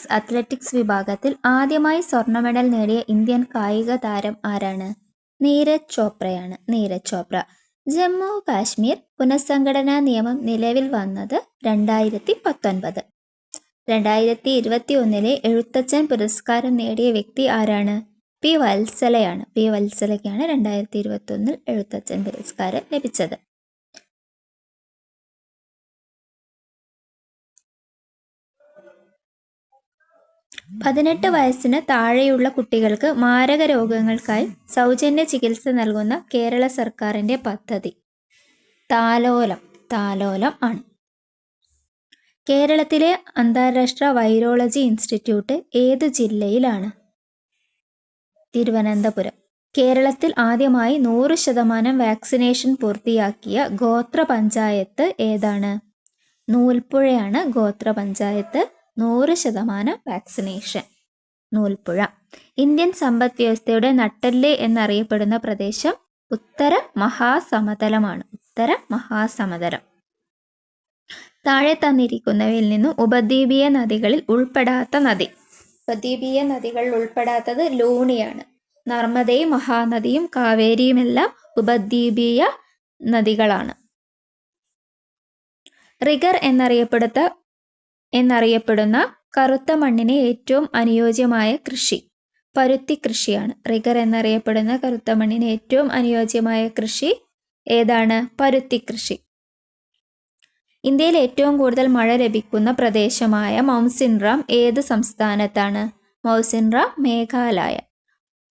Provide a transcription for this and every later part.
Gymnastics athletics വിഭാഗത്തിൽ ആദ്യമായി സ്വർണ മെഡൽ നേടിയ ഇന്ത്യൻ കായിക താരം ആരാണ്? നീരജ് ചോപ്രയാണ്. നീരജ് ചോപ്ര. ജമ്മു കാശ്മീർ പുനഃസംഘടനാ നിയമം നിലവിൽ വന്നത് രണ്ടായിരത്തി പത്തൊൻപത് രണ്ടായിരത്തി ഇരുപത്തി ഒന്നിലെ എഴുത്തച്ഛൻ പുരസ്കാരം നേടിയ വ്യക്തി ആരാണ്? പി വത്സലയാണ്. പി വത്സലയ്ക്കാണ് രണ്ടായിരത്തി ഇരുപത്തി ഒന്നിൽ എഴുത്തച്ഛൻ പുരസ്കാരം ലഭിച്ചത്. പതിനെട്ട് വയസ്സിന് താഴെയുള്ള കുട്ടികൾക്ക് മാരക രോഗങ്ങൾക്കായി സൗജന്യ ചികിത്സ നൽകുന്ന കേരള സർക്കാരിന്റെ പദ്ധതി. താലോലം താലോലം ആണ് കേരളത്തിലെ അന്താരാഷ്ട്ര വൈറോളജി ഇൻസ്റ്റിറ്റ്യൂട്ട് ഏത് ജില്ലയിലാണ്? തിരുവനന്തപുരം. കേരളത്തിൽ ആദ്യമായി നൂറ് ശതമാനം വാക്സിനേഷൻ പൂർത്തിയാക്കിയ ഗോത്ര പഞ്ചായത്ത് ഏതാണ്? നൂൽപ്പുഴയാണ് ഗോത്ര പഞ്ചായത്ത്. നൂറ് ശതമാനം വാക്സിനേഷൻ. നൂൽപ്പുഴ. ഇന്ത്യൻ സമ്പദ് വ്യവസ്ഥയുടെ നട്ടൽ എന്നറിയപ്പെടുന്ന പ്രദേശം ഉത്തര മഹാസമതലമാണ്. ഉത്തര മഹാസമതലം. താഴെ തന്നിരിക്കുന്നവയിൽ നിന്നും ഉപദ്വീപീയ നദികളിൽ ഉൾപ്പെടാത്ത നദി. ഉപദ്വീപീയ നദികളിൽ ഉൾപ്പെടാത്തത് ലൂണിയാണ്. നർമ്മദയും മഹാനദിയും കാവേരിയുമെല്ലാം ഉപദ്വീപീയ നദികളാണ്. റിഗർ എന്നറിയപ്പെടുത്ത എന്നറിയപ്പെടുന്ന കറുത്ത മണ്ണിന് ഏറ്റവും അനുയോജ്യമായ കൃഷി. പരുത്തി കൃഷിയാണ്. റിഗർ എന്നറിയപ്പെടുന്ന കറുത്ത മണ്ണിന് ഏറ്റവും അനുയോജ്യമായ കൃഷി ഏതാണ്? പരുത്തി കൃഷി. ഇന്ത്യയിൽ ഏറ്റവും കൂടുതൽ മഴ ലഭിക്കുന്ന പ്രദേശമായ മൗസിൻറാം ഏത് സംസ്ഥാനത്താണ്? മൗസിൻറാം മേഘാലയ.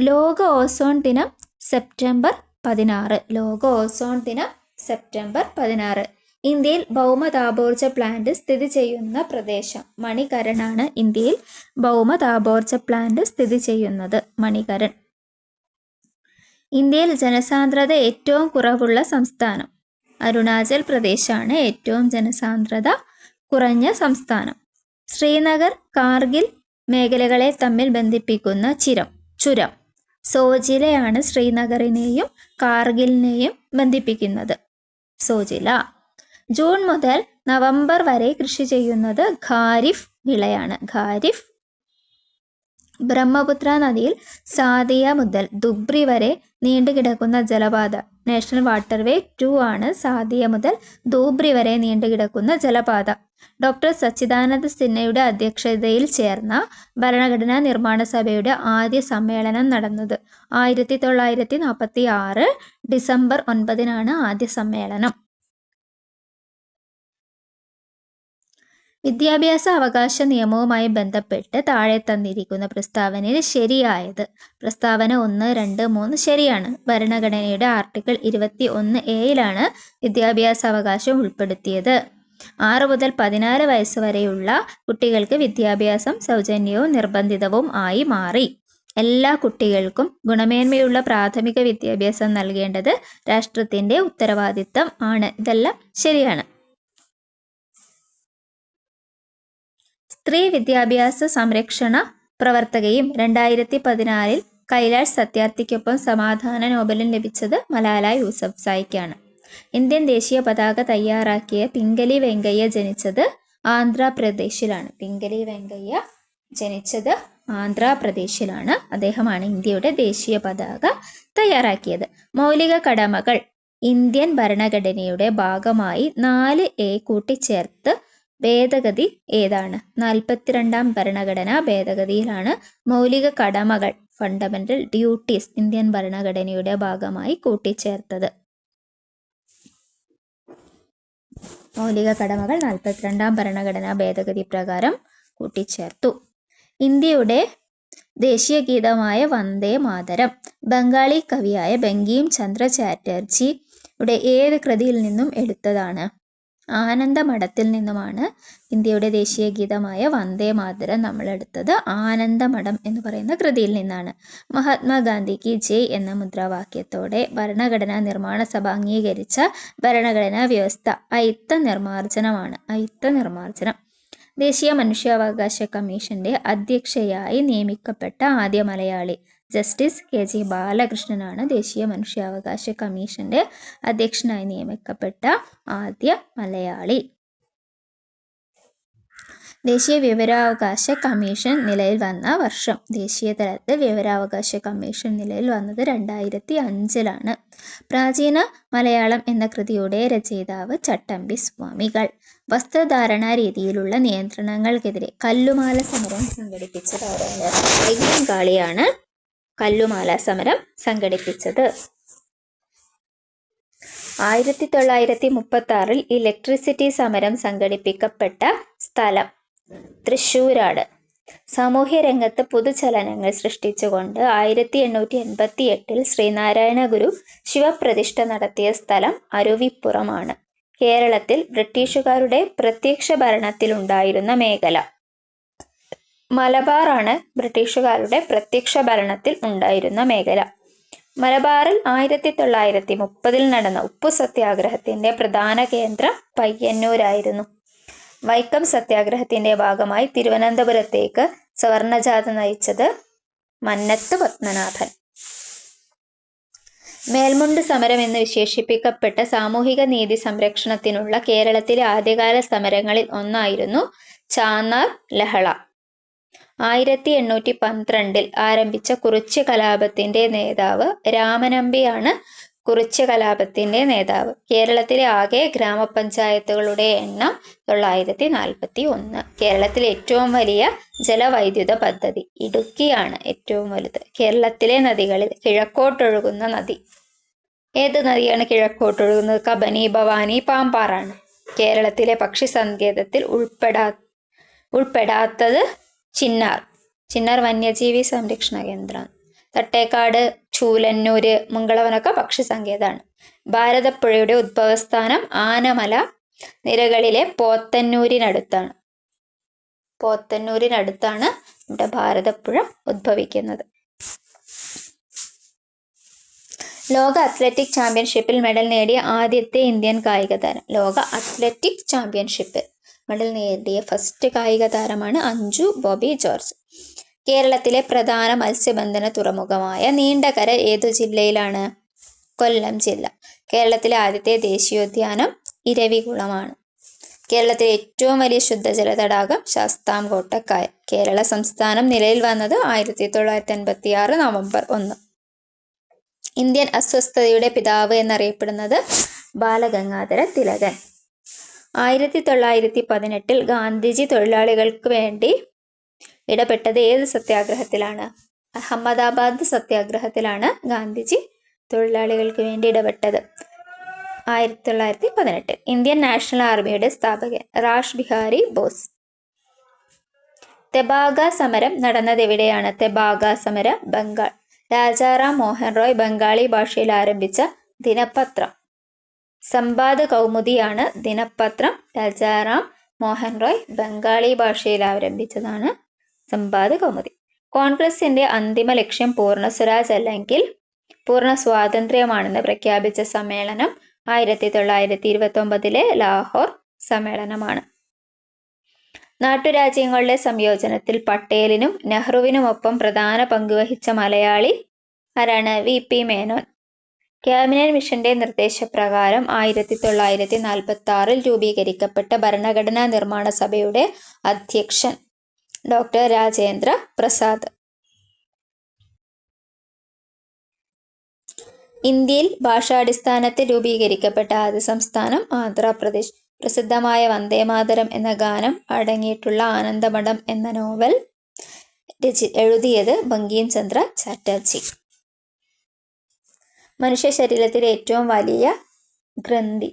ലോക ഓസോൺ ദിനം സെപ്റ്റംബർ പതിനാറ്. ലോക ഓസോൺ ദിനം സെപ്റ്റംബർ പതിനാറ്. ഇന്ത്യയിൽ ഭൗമതാപോർജ പ്ലാന്റ് സ്ഥിതി ചെയ്യുന്ന പ്രദേശം മണികരനാണ് ഇന്ത്യയിൽ ഭൗമതാപോർജ പ്ലാന്റ് സ്ഥിതി ചെയ്യുന്നത് മണികരൻ. ഇന്ത്യയിൽ ജനസാന്ദ്രത ഏറ്റവും കുറവുള്ള സംസ്ഥാനം. അരുണാചൽ പ്രദേശാണ് ഏറ്റവും ജനസാന്ദ്രത കുറഞ്ഞ സംസ്ഥാനം. ശ്രീനഗർ കാർഗിൽ മേഖലകളെ തമ്മിൽ ബന്ധിപ്പിക്കുന്ന ചിരം ചുരം. സോജിലയാണ് ശ്രീനഗറിനെയും കാർഗിലിനെയും ബന്ധിപ്പിക്കുന്നത്. സോജില. ജൂൺ മുതൽ നവംബർ വരെ കൃഷി ചെയ്യുന്നത് ഖാരിഫ് വിളയാണ്. ഖാരിഫ് ബ്രഹ്മപുത്ര നദിയിൽ സാദിയ മുതൽ ദുബ്രി വരെ നീണ്ടുകിടക്കുന്ന ജലപാത നാഷണൽ വാട്ടർവേ ടു ആണ് സാദിയ മുതൽ ദൂബ്രി വരെ നീണ്ടുകിടക്കുന്ന ജലപാത. ഡോക്ടർ സച്ചിദാനന്ദ സിന്നയുടെ അധ്യക്ഷതയിൽ ചേർന്ന ഭരണഘടനാ നിർമ്മാണ സഭയുടെ ആദ്യ സമ്മേളനം നടന്നത് ആയിരത്തി തൊള്ളായിരത്തി നാൽപ്പത്തി ആറ് ഡിസംബർ ഒൻപതിനാണ് ആദ്യ സമ്മേളനം. വിദ്യാഭ്യാസ അവകാശ നിയമവുമായി ബന്ധപ്പെട്ട് താഴെ തന്നിരിക്കുന്ന പ്രസ്താവനയിൽ ശരിയായത്. പ്രസ്താവന ഒന്ന് രണ്ട് മൂന്ന് ശരിയാണ്. ഭരണഘടനയുടെ ആർട്ടിക്കിൾ ഇരുപത്തി ഒന്ന് എയിലാണ് വിദ്യാഭ്യാസ അവകാശം ഉൾപ്പെടുത്തിയത്. ആറ് മുതൽ പതിനാറ് വയസ്സ് വരെയുള്ള കുട്ടികൾക്ക് വിദ്യാഭ്യാസം സൗജന്യവും നിർബന്ധിതവും ആയി മാറി. എല്ലാ കുട്ടികൾക്കും ഗുണമേന്മയുള്ള പ്രാഥമിക വിദ്യാഭ്യാസം നൽകേണ്ടത് രാഷ്ട്രത്തിന്റെ ഉത്തരവാദിത്തം ആണ്. ഇതെല്ലാം ശരിയാണ്. സ്ത്രീ വിദ്യാഭ്യാസ സംരക്ഷണ പ്രവർത്തകയും രണ്ടായിരത്തി പതിനാലിൽ കൈലാഷ് സത്യാർത്ഥിക്കൊപ്പം സമാധാന നോബലും ലഭിച്ചത് മലാല യൂസഫ് സായിക്കാണ്. ഇന്ത്യൻ ദേശീയ പതാക തയ്യാറാക്കിയ പിങ്കലി വെങ്കയ്യ ജനിച്ചത് ആന്ധ്രാപ്രദേശിലാണ്. പിങ്കലി വെങ്കയ്യ ജനിച്ചത് ആന്ധ്രാപ്രദേശിലാണ്. അദ്ദേഹമാണ് ഇന്ത്യയുടെ ദേശീയ പതാക തയ്യാറാക്കിയത്. മൗലിക കടമകൾ ഇന്ത്യൻ ഭരണഘടനയുടെ ഭാഗമായി നാല് എ കൂട്ടിച്ചേർത്ത് ഭേദഗതി ഏതാണ്? നാൽപ്പത്തിരണ്ടാം ഭരണഘടനാ ഭേദഗതിയിലാണ് മൗലിക കടമകൾ ഫണ്ടമെന്റൽ ഡ്യൂട്ടീസ് ഇന്ത്യൻ ഭരണഘടനയുടെ ഭാഗമായി കൂട്ടിച്ചേർത്തത്. മൗലിക കടമകൾ നാൽപ്പത്തിരണ്ടാം ഭരണഘടനാ ഭേദഗതി പ്രകാരം കൂട്ടിച്ചേർത്തു. ഇന്ത്യയുടെ ദേശീയ ഗീതമായ വന്ദേ മാതരം ബംഗാളി കവിയായ ബംഗീം ചന്ദ്ര ചാറ്റർജിയുടെ ഏത് കൃതിയിൽ നിന്നും എടുത്തതാണ്? ആനന്ദമഠത്തിൽ നിന്നുമാണ് ഇന്ത്യയുടെ ദേശീയ ഗീതമായ വന്ദേ മാതരം നമ്മൾ എടുത്തത് ആനന്ദമഠം എന്ന് പറയുന്ന കൃതിയിൽ നിന്നാണ്. മഹാത്മാഗാന്ധിക്ക് ജയ് എന്ന മുദ്രാവാക്യത്തോടെ ഭരണഘടനാ നിർമ്മാണ സഭ അംഗീകരിച്ച ഭരണഘടനാ വ്യവസ്ഥ അയിത്ത നിർമ്മാർജനമാണ്. അയിത്ത നിർമ്മാർജനം. ദേശീയ മനുഷ്യാവകാശ കമ്മീഷന്റെ അധ്യക്ഷയായി നിയമിക്കപ്പെട്ട ആദ്യ മലയാളി ജസ്റ്റിസ് കെ ജി ബാലകൃഷ്ണനാണ് ദേശീയ മനുഷ്യാവകാശ കമ്മീഷന്റെ അധ്യക്ഷനായി നിയമിക്കപ്പെട്ട ആദ്യ മലയാളി. ദേശീയ വിവരാവകാശ കമ്മീഷൻ നിലയിൽ വന്ന വർഷം ദേശീയ തലത്തിൽ വിവരാവകാശ കമ്മീഷൻ നിലയിൽ വന്നത് രണ്ടായിരത്തി അഞ്ചിലാണ് പ്രാചീന മലയാളം എന്ന കൃതിയുടെ രചയിതാവ് ചട്ടമ്പി സ്വാമികൾ. വസ്ത്രധാരണ രീതിയിലുള്ള നിയന്ത്രണങ്ങൾക്കെതിരെ കല്ലുമാല സമരം സംഘടിപ്പിച്ചത് കാളിയാണ് കല്ലുമാല സമരം സംഘടിപ്പിച്ചത്. ആയിരത്തി തൊള്ളായിരത്തി മുപ്പത്തി ആറിൽ ഇലക്ട്രിസിറ്റി സമരം സംഘടിപ്പിക്കപ്പെട്ട സ്ഥലം തൃശൂരാണ് സാമൂഹ്യ രംഗത്ത് പുതുചലനങ്ങൾ സൃഷ്ടിച്ചുകൊണ്ട് ആയിരത്തി എണ്ണൂറ്റി എൺപത്തി എട്ടിൽ ശ്രീനാരായണ ഗുരു ശിവപ്രതിഷ്ഠ നടത്തിയ സ്ഥലം അരുവിപ്പുറമാണ്. കേരളത്തിൽ ബ്രിട്ടീഷുകാരുടെ പ്രത്യക്ഷ ഭരണത്തിലുണ്ടായിരുന്ന മേഖല. മലബാറാണ് ബ്രിട്ടീഷുകാരുടെ പ്രത്യക്ഷ ഭരണത്തിൽ ഉണ്ടായിരുന്ന മേഖല. മലബാറിൽ ആയിരത്തി തൊള്ളായിരത്തി മുപ്പതിൽ നടന്ന ഉപ്പു സത്യാഗ്രഹത്തിന്റെ പ്രധാന കേന്ദ്രം പയ്യന്നൂരായിരുന്നു. വൈക്കം സത്യാഗ്രഹത്തിന്റെ ഭാഗമായി തിരുവനന്തപുരത്തേക്ക് സവർണജാഥ നയിച്ചത് മന്നത്ത് പത്മനാഭൻ. മേൽമുണ്ട് സമരം എന്ന് വിശേഷിപ്പിക്കപ്പെട്ട സാമൂഹിക നീതി സംരക്ഷണത്തിനുള്ള കേരളത്തിലെ ആദ്യകാല സമരങ്ങളിൽ ഒന്നായിരുന്നു ചാന്നാർ ലഹള. ആയിരത്തി എണ്ണൂറ്റി പന്ത്രണ്ടിൽ ആരംഭിച്ച കുറിച്യ കലാപത്തിന്റെ നേതാവ് രാമനമ്പിയാണ് കുറിച്യ കലാപത്തിന്റെ നേതാവ്. കേരളത്തിലെ ആകെ ഗ്രാമപഞ്ചായത്തുകളുടെ എണ്ണം തൊള്ളായിരത്തി നാൽപ്പത്തി ഒന്ന് കേരളത്തിലെ ഏറ്റവും വലിയ ജലവൈദ്യുത പദ്ധതി ഇടുക്കിയാണ് ഏറ്റവും വലുത്. കേരളത്തിലെ നദികളിൽ കിഴക്കോട്ടൊഴുകുന്ന നദി. ഏത് നദിയാണ് കിഴക്കോട്ടൊഴുകുന്നത്? കബനി ഭവാനി പാമ്പാറാണ്. കേരളത്തിലെ പക്ഷി സങ്കേതത്തിൽ ഉൾപ്പെടാ ഉൾപ്പെടാത്തത് ചിന്നാർ. ചിന്നാർ വന്യജീവി സംരക്ഷണ കേന്ദ്രമാണ് തട്ടേക്കാട് ചൂലന്നൂര് മംഗളവനൊക്കെ പക്ഷി സങ്കേതമാണ് ഭാരതപ്പുഴയുടെ ഉദ്ഭവസ്ഥാനം ആനമല നിരകളിലെ പോത്തന്നൂരിനടുത്താണ്. പോത്തന്നൂരിനടുത്താണ് നമ്മുടെ ഭാരതപ്പുഴ ഉദ്ഭവിക്കുന്നത് ലോക അത്ലറ്റിക് ചാമ്പ്യൻഷിപ്പിൽ മെഡൽ നേടിയ ആദ്യത്തെ ഇന്ത്യൻ കായിക താരം ലോക അത്ലറ്റിക് ചാമ്പ്യൻഷിപ്പ്. മെഡൽ നേടിയ ഫസ്റ്റ് കായിക താരമാണ് അഞ്ജു ബോബി ജോർജ്. കേരളത്തിലെ പ്രധാന മത്സ്യബന്ധന തുറമുഖമായ നീണ്ടകര ഏതു ജില്ലയിലാണ്? കൊല്ലം ജില്ല. കേരളത്തിലെ ആദ്യത്തെ ദേശീയോദ്യാനം ഇരവികുളമാണ്. കേരളത്തിലെ ഏറ്റവും വലിയ ശുദ്ധജല തടാകം ശാസ്താംകോട്ടക്കായൽ കേരള സംസ്ഥാനം നിലയിൽ വന്നത് ആയിരത്തി തൊള്ളായിരത്തി അൻപത്തി ആറ് നവംബർ ഒന്ന്. ഇന്ത്യൻ അസ്വസ്ഥതയുടെ പിതാവ് എന്നറിയപ്പെടുന്നത് ബാലഗംഗാധര തിലകൻ. ആയിരത്തി തൊള്ളായിരത്തി പതിനെട്ടിൽ ഗാന്ധിജി തൊഴിലാളികൾക്ക് വേണ്ടി ഇടപെട്ടത് ഏത് സത്യാഗ്രഹത്തിലാണ്? അഹമ്മദാബാദ് സത്യാഗ്രഹത്തിലാണ് ഗാന്ധിജി തൊഴിലാളികൾക്ക് വേണ്ടി ഇടപെട്ടത്. ആയിരത്തി തൊള്ളായിരത്തി പതിനെട്ട് ഇന്ത്യൻ നാഷണൽ ആർമിയുടെ സ്ഥാപകൻ റാഷ് ബിഹാരി ബോസ്. തെബാഗ സമരം നടന്നത് എവിടെയാണ്? തെബാഗ സമരം ബംഗാൾ. രാജാറാം മോഹൻ റോയ് ബംഗാളി ഭാഷയിൽ ആരംഭിച്ച ദിനപത്രം. സമ്പാദ് കൗമുദിയാണ് ദിനപത്രം രാജാറാം മോഹൻ റോയ് ബംഗാളി ഭാഷയിൽ ആരംഭിച്ചതാണ് സംവാദ കൗമുദി കോൺഗ്രസിന്റെ അന്തിമ ലക്ഷ്യം പൂർണ സ്വരാജ് അല്ലെങ്കിൽ പൂർണ സ്വാതന്ത്ര്യമാണെന്ന് പ്രഖ്യാപിച്ച സമ്മേളനം ആയിരത്തി തൊള്ളായിരത്തി ഇരുപത്തി ഒമ്പതിലെ ലാഹോർ സമ്മേളനമാണ്. നാട്ടുരാജ്യങ്ങളുടെ സംയോജനത്തിൽ പട്ടേലിനും നെഹ്റുവിനുമൊപ്പം പ്രധാന പങ്കുവഹിച്ച മലയാളി ആരാണ് വി പി മേനോൻ. ക്യാബിനറ്റ് മിഷന്റെ നിർദ്ദേശപ്രകാരം ആയിരത്തി തൊള്ളായിരത്തി നാൽപ്പത്തി ആറിൽ രൂപീകരിക്കപ്പെട്ട ഭരണഘടനാ നിർമ്മാണ സഭയുടെ അധ്യക്ഷൻ ഡോക്ടർ രാജേന്ദ്ര പ്രസാദ്. ഇന്ത്യയിൽ ഭാഷാടിസ്ഥാനത്തിൽ രൂപീകരിക്കപ്പെട്ട ആദ്യ സംസ്ഥാനം ആന്ധ്രാപ്രദേശ്. പ്രസിദ്ധമായ വന്ദേമാതരം എന്ന ഗാനം അടങ്ങിയിട്ടുള്ള ആനന്ദമഠം എന്ന നോവൽ രചി എഴുതിയത് ബങ്കിം ചന്ദ്ര ചാറ്റർജി. മനുഷ്യ ശരീരത്തിലെ ഏറ്റവും വലിയ ഗ്രന്ഥി.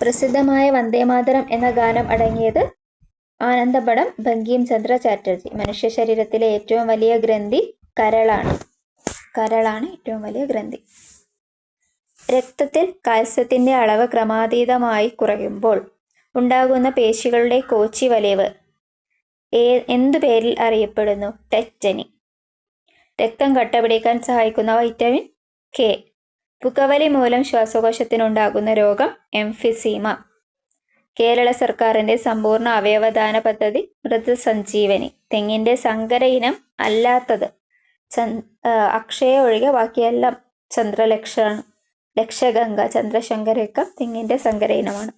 പ്രസിദ്ധമായ വന്ദേമാതരം എന്ന ഗാനം അടങ്ങിയത് ആനന്ദപടം ബങ്കിം ചന്ദ്ര ചാറ്റർജി. മനുഷ്യ ശരീരത്തിലെ ഏറ്റവും വലിയ ഗ്രന്ഥി കരളാണ്. കരളാണ് ഏറ്റവും വലിയ ഗ്രന്ഥി. രക്തത്തിൽ കാൽസ്യത്തിന്റെ അളവ് ക്രമാതീതമായി കുറയുമ്പോൾ ഉണ്ടാകുന്ന പേശികളുടെ കോച്ചി വലയവ് ഏ എന്തു പേരിൽ അറിയപ്പെടുന്നു? ടെറ്റനി രക്തം കട്ടപിടിക്കാൻ സഹായിക്കുന്ന വൈറ്റമിൻ കെ. പുകവലി മൂലം ശ്വാസകോശത്തിനുണ്ടാകുന്ന രോഗം എംഫിസീമ. കേരള സർക്കാരിന്റെ സമ്പൂർണ അവയവദാന പദ്ധതി മൃതസഞ്ജീവനി. തെങ്ങിന്റെ സങ്കര ഇനം അല്ലാത്തത് അക്ഷയ ഒഴികെ ബാക്കിയെല്ലാം ചന്ദ്രലക്ഷാണ്. ലക്ഷഗംഗ ചന്ദ്രശങ്കരക്കം തെങ്ങിന്റെ സങ്കര ഇനമാണ്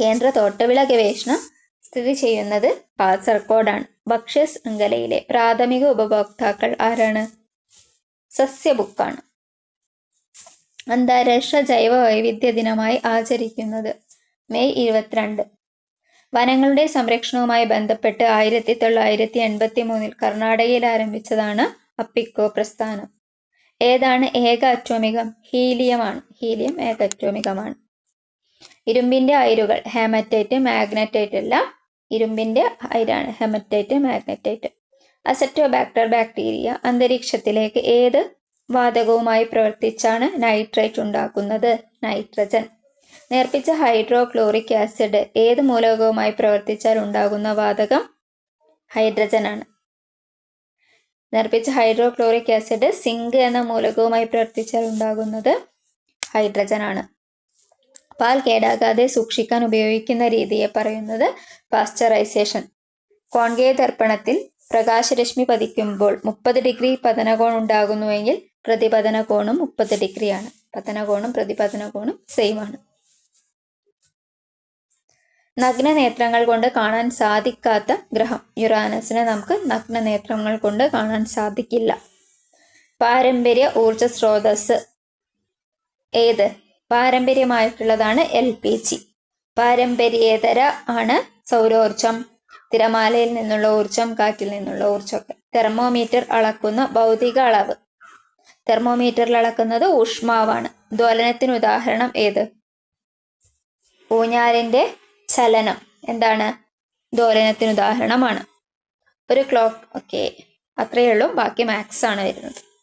കേന്ദ്ര തോട്ടവിള ഗവേഷണം സ്ഥിതി ചെയ്യുന്നത് കാസർഗോഡാണ്. ഭക്ഷ്യ ശൃംഖലയിലെ പ്രാഥമിക ഉപഭോക്താക്കൾ ആരാണ്? സസ്യബുക്കാണ് അന്താരാഷ്ട്ര ജൈവ വൈവിധ്യ ദിനമായി ആചരിക്കുന്നത് മെയ് ഇരുപത്തിരണ്ട്. വനങ്ങളുടെ സംരക്ഷണവുമായി ബന്ധപ്പെട്ട് ആയിരത്തി തൊള്ളായിരത്തി എൺപത്തി മൂന്നിൽ കർണാടകയിൽ ആരംഭിച്ചതാണ് അപ്പിക്കോ പ്രസ്ഥാനം. ഏതാണ് ഏക അറ്റോമികം? ഹീലിയമാണ്. ഹീലിയം ഏക അറ്റോമികമാണ്. ഇരുമ്പിന്റെ അയിരുകൾ ഹെമറ്റൈറ്റ് മാഗ്നറ്റൈറ്റ് അല്ല ഇരുമ്പിന്റെ അയിരാണ് ഹെമറ്റൈറ്റ് മാഗ്നറ്റൈറ്റ്. അസറ്റോബാക്ടർ ബാക്ടീരിയ അന്തരീക്ഷത്തിലേക്ക് ഏത് വാതകവുമായി പ്രവർത്തിച്ചാണ് നൈട്രേറ്റ് ഉണ്ടാക്കുന്നത്? നൈട്രജൻ. നേർപ്പിച്ച ഹൈഡ്രോക്ലോറിക് ആസിഡ് ഏത് മൂലകവുമായി പ്രവർത്തിച്ചാൽ ഉണ്ടാകുന്ന വാതകം? ഹൈഡ്രജൻ ആണ് നേർപ്പിച്ച ഹൈഡ്രോക്ലോറിക് ആസിഡ് സിങ്ക് എന്ന മൂലകവുമായി പ്രവർത്തിച്ചാൽ ഉണ്ടാകുന്നത് ഹൈഡ്രജൻ ആണ്. പാൽ കേടാകാതെ സൂക്ഷിക്കാൻ ഉപയോഗിക്കുന്ന രീതിയെ പറയുന്നത് പാസ്ചറൈസേഷൻ. കോൺകേവ് ദർപ്പണത്തിൽ പ്രകാശരശ്മി പതിക്കുമ്പോൾ മുപ്പത് ഡിഗ്രി പതനകോൺ ഉണ്ടാകുന്നുവെങ്കിൽ പ്രതിപതന കോണും മുപ്പത് ഡിഗ്രിയാണ്. പതനകോണും പ്രതിപതന കോണും സെയിം ആണ്. നഗ്ന നേത്രങ്ങൾ കൊണ്ട് കാണാൻ സാധിക്കാത്ത ഗ്രഹം. യുറാനസിനെ നമുക്ക് നഗ്ന നേത്രങ്ങൾ കൊണ്ട് കാണാൻ സാധിക്കില്ല. പാരമ്പര്യ ഊർജ സ്രോതസ് ഏത്? പാരമ്പര്യമായിട്ടുള്ളതാണ് എൽ പി ജി. പാരമ്പര്യേതര ആണ് സൗരോർജം. തിരമാലയിൽ നിന്നുള്ള ഊർജം കാറ്റിൽ നിന്നുള്ള ഊർജമൊക്കെ തെർമോമീറ്റർ അളക്കുന്ന ഭൗതിക അളവ്. തെർമോമീറ്ററിൽ അളക്കുന്നത് ഊഷ്മാവാണ്. ദ്വലനത്തിന് ഉദാഹരണം ഏത്? ഊഞ്ഞാലിന്റെ ചലനം എന്താണ്? ദോലനത്തിന് ഉദാഹരണമാണ് ഒരു ക്ലോക്ക് ഓക്കെ അത്രയേ ഉള്ളൂ. ബാക്കി മാത്സ് ആണ് വരുന്നത്.